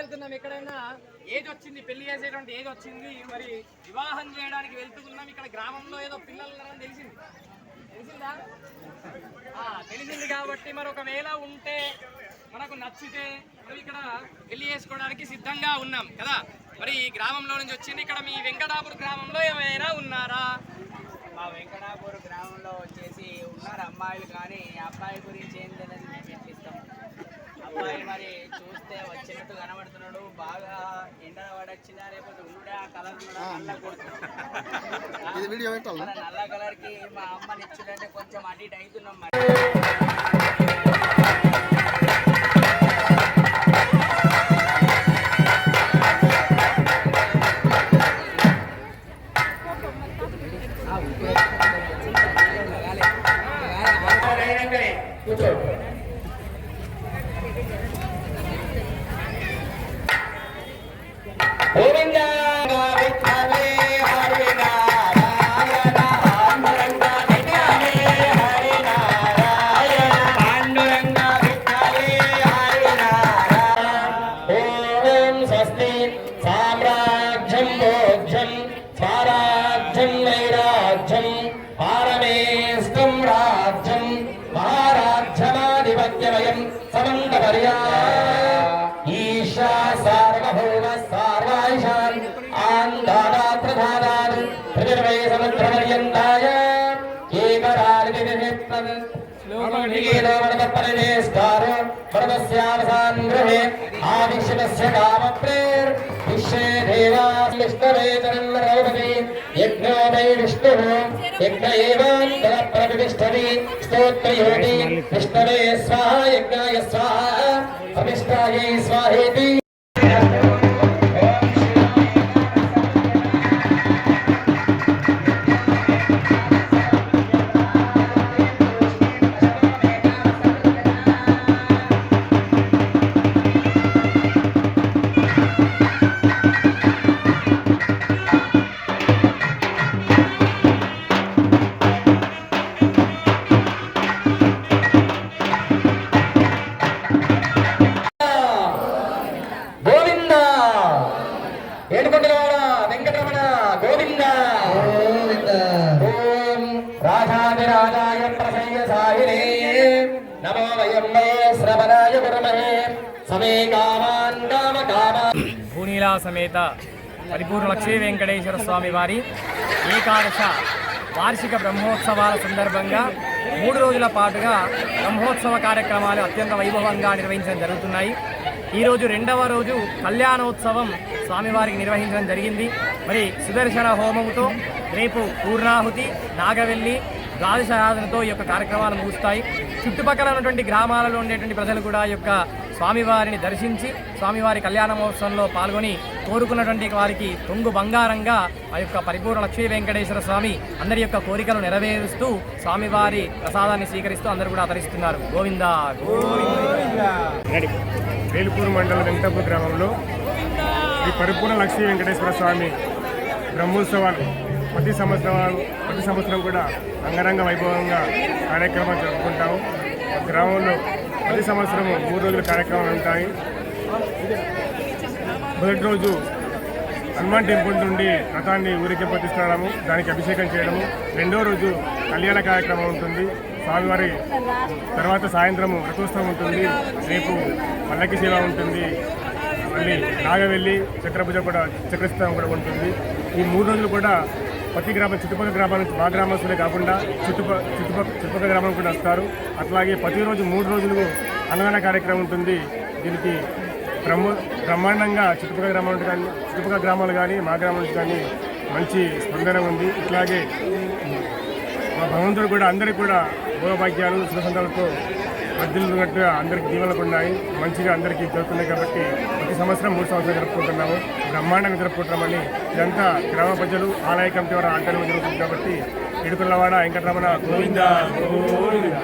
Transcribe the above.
వెళ్తున్నాం ఎక్కడైనా? ఏజ్ వచ్చింది పెళ్ళి చేసేటువంటి ఏజ్ వచ్చింది మరి వివాహం చేయడానికి వెళ్తున్నాం. ఇక్కడ గ్రామంలో ఏదో పిల్లలు ఉన్నారని తెలిసింది. తెలిసిందా? తెలిసింది కాబట్టి మరి ఒకవేళ ఉంటే మనకు నచ్చితే మరి ఇక్కడ పెళ్ళి చేసుకోవడానికి సిద్ధంగా ఉన్నాం కదా? మరి ఈ గ్రామంలో నుంచి వచ్చింది. ఇక్కడ మీ వెంకటాపురం గ్రామంలో ఏమైనా ఉన్నారా? మా వెంకటాపూర్ గ్రామంలో వచ్చేసి ఉన్నారు అమ్మాయిలు కానీ అబ్బాయి గురించి అబ్బాయి మరి చూస్తే వచ్చినట్టు కనబడుతున్నాడు. బాగా ఎండల పడొచ్చిందా లేకపోతే ఉండే ఆ కలర్ నల్ల కొడుతున్నాడు. వీడియో నల్ల కలర్కి మా అమ్మని ఇచ్చుడంటే కొంచెం అటు ఇటు అవుతున్నాం మరి. సముద్రపర్యంతాయ ఏకరాలివినిహిత్తం శ్లోకపరివేష్టారో పరమస్యావసాన్ కామప్రేర్ విశ్వే దేవా యజ్ఞో వై విష్ణుః యజ్ఞ ఏవాంతర ప్రవిష్టతి స్తోత్రయోటి విష్ణవే స్వాహ యజ్ఞాయ స్వాహ అభిష్టాయై స్వాహేతి భూనీలా సమేత పరిపూర్ణ లక్ష్మీ వెంకటేశ్వర స్వామి వారి ఏకాదశ వార్షిక బ్రహ్మోత్సవాల సందర్భంగా మూడు రోజుల పాటుగా బ్రహ్మోత్సవ కార్యక్రమాలు అత్యంత వైభవంగా నిర్వహించడం జరుగుతున్నాయి. ఈరోజు రెండవ రోజు కళ్యాణోత్సవం స్వామివారికి నిర్వహించడం జరిగింది. మరి సుదర్శన హోమముతో రేపు పూర్ణాహుతి నాగవెల్లి ద్వాదశ ఈ యొక్క కార్యక్రమాలు ముగుస్తాయి. చుట్టుపక్కల ఉన్నటువంటి గ్రామాలలో ఉండేటువంటి ప్రజలు కూడా ఈ యొక్క స్వామివారిని దర్శించి స్వామివారి కళ్యాణ మహోత్సవంలో పాల్గొని కోరుకున్నటువంటి వారికి తొంగు బంగారంగా ఆ యొక్క పరిపూర్ణ లక్ష్మీ వెంకటేశ్వర స్వామి అందరి యొక్క కోరికలు నెరవేరుస్తూ స్వామివారి ప్రసాదాన్ని స్వీకరిస్తూ అందరూ కూడా ఆదరిస్తున్నారు. గోవింద వేలుపూరు మండలం వెంకటపూర్ గ్రామంలో ఈ పరిపూర్ణ లక్ష్మీ వెంకటేశ్వర స్వామి బ్రహ్మోత్సవాలు ప్రతి సంవత్సరం ప్రతి సంవత్సరం కూడా అంగరంగ వైభవంగా కార్యక్రమం జరుపుకుంటాము. గ్రామంలో ప్రతి సంవత్సరం మూడు రోజుల కార్యక్రమాలు ఉంటాయి. మొదటి రోజు హనుమాన్ టెంపుల్ నుండి రథాన్ని ఊరికి ప్రతిష్టడము దానికి అభిషేకం చేయడము. రెండో రోజు కళ్యాణ కార్యక్రమం ఉంటుంది. స్వామివారి తర్వాత సాయంత్రము రథోత్సవం ఉంటుంది. రేపు పల్లకి సేవ ఉంటుంది. మళ్ళీ నాగవెల్లి చక్రభుజ కూడా చక్రస్థానం కూడా ఉంటుంది. ఈ మూడు రోజులు కూడా ప్రతి గ్రామం చుట్టుపక్కల గ్రామాల నుంచి మా గ్రామస్తులే కాకుండా చుట్టుప చుట్టుపక్క చుట్టుపక్కల గ్రామం కూడా వస్తారు. అట్లాగే ప్రతిరోజు మూడు రోజులు అన్నదాన కార్యక్రమం ఉంటుంది. దీనికి బ్రహ్మ బ్రహ్మాండంగా చుట్టుపక్కల గ్రామాలు కానీ చుట్టుపక్కల గ్రామాలు కానీ మా గ్రామం నుంచి కానీ మంచి స్పందన ఉంది. ఇట్లాగే మా భగవంతుడు కూడా అందరికీ కూడా భోగభాగ్యాలు సుఖసంతాలతో వర్ధిల్లున్నట్టుగా అందరికి దీవెనలు ఉన్నాయి మంచిగా అందరికీ జరుగుతున్నాయి కాబట్టి ప్రతి సంవత్సరం మూడు సంవత్సరాలు జరుపుకుంటున్నాము. బ్రహ్మాండంగా జరుపుకుంటున్నామని ఇదంతా గ్రామ ప్రజలు ఆలయ కమిటీ వారు ఆటలు జరుగుతుంది కాబట్టి ఇడుకులవాడ వెంకటరమణ గోవింద గోవింద.